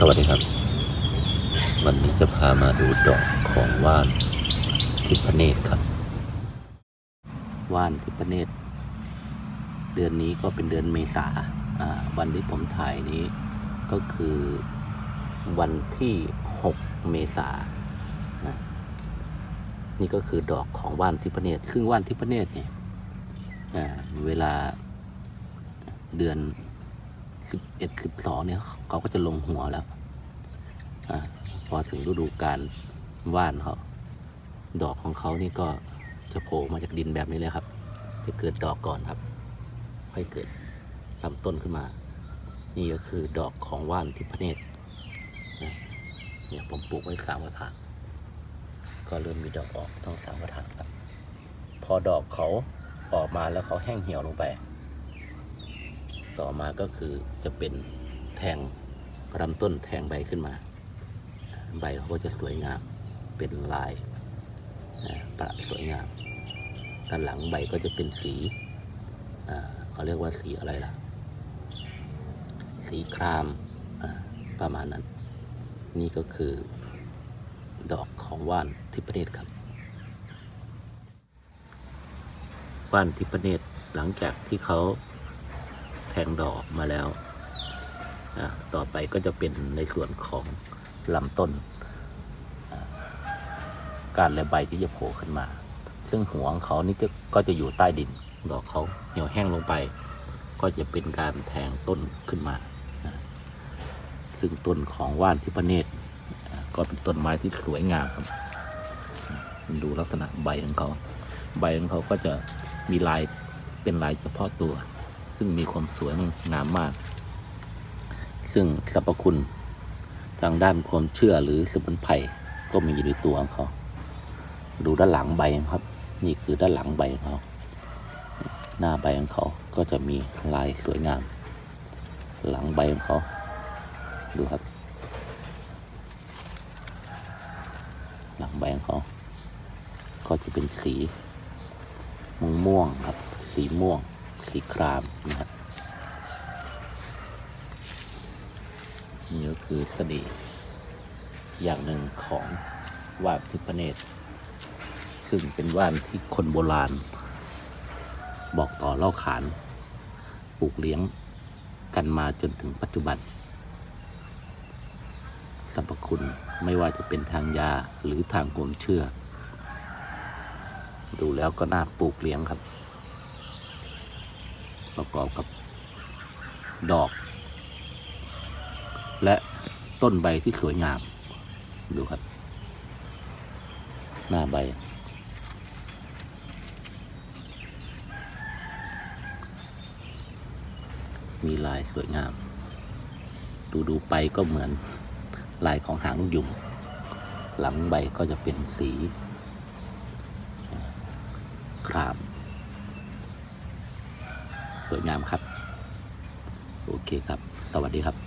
สวัสดีครับ วันนี้จะพามาดูดอกของว่านทิพเนตรครับ ว่านทิพเนตร เดือนนี้ก็เป็นเดือนเมษาอ่าวันที่ผมถ่ายนี้ก็คือวันที่ 6 เมษานะนี่ก็คือดอกของว่านทิพเนตรซึ่งว่านทิพเนตรเนี่ยเวลาเดือน สิบเอ็ดสิบสองเนี่ยเขาก็จะลงหัวแล้วอพอถึงฤดูการว่านเขาดอกของเขานี่ก็จะโผล่มาจากดินแบบนี้เลยครับ จะเกิดดอกก่อนครับ ค่อยเกิดลำต้นขึ้นมา นี่ก็คือดอกของว่านทิพเนตรเนี่ยผมปลูกไว้สามกระถางก็เริ่มมีดอกออกต้องสามกระถางครับ พอดอกเขาออกมาแล้วเขาแห้งเหี่ยวลงไป ต่อมาก็คือจะเป็นแทงลำต้นแทงใบขึ้นมา ใบเขาก็จะสวยงามเป็นลายประสวยงาม ด้านหลังใบก็จะเป็นสีเขาเรียกว่าสีอะไรล่ะ สีครามประมาณนั้น นี่ก็คือดอกของว่านทิพเนตรครับ ว่านทิพเนตรหลังจากที่เขา แทงดอกมาแล้ว ต่อไปก็จะเป็นในส่วนของลำต้น การและใบที่จะโผล่ขึ้นมา ซึ่งหัวของเขานี่ก็จะอยู่ใต้ดิน ดอกเขาเหี่ยวแห้งลงไป ก็จะเป็นการแทงต้นขึ้นมา ซึ่งต้นของว่านทิพเนตรก็เป็นต้นไม้ที่สวยงามครับดูลักษณะใบของเขา ใบของเขาก็จะมีลายเป็นลายเฉพาะตัว ซึ่งมีความสวยงามมาก ซึ่งสรรพคุณทางด้านความเชื่อหรือสมุนไพรก็มีอยู่ในตัวของเขา ดูด้านหลังใบครับ นี่คือด้านหลังใบของเขาหน้าใบของเขาก็จะมีลายสวยงาม หลังใบของเขา ดูครับ หลังใบของเขา ก็จะเป็นสีม่วงครับ สีม่วง สีครามนะครับนี่ก็คือเสน่ห์อย่างหนึ่งของว่านทิพเนตร ซึ่งเป็นว่านที่คนโบราณ บอกต่อเล่าขานปลูกเลี้ยงกันมาจนถึงปัจจุบันสรรพคุณไม่ว่าจะเป็นทางยาหรือทางความเชื่อ ดูแล้วก็น่าปลูกเลี้ยงครับ ประกอบกับดอก และต้นใบที่สวยงาม ดูครับ หน้าใบ มีลายสวยงาม ดูดูไปก็เหมือนลายของหางนกยุงหลังใบก็จะเป็นสี คราม วยงามครับ โอเคครับ สวัสดีครับ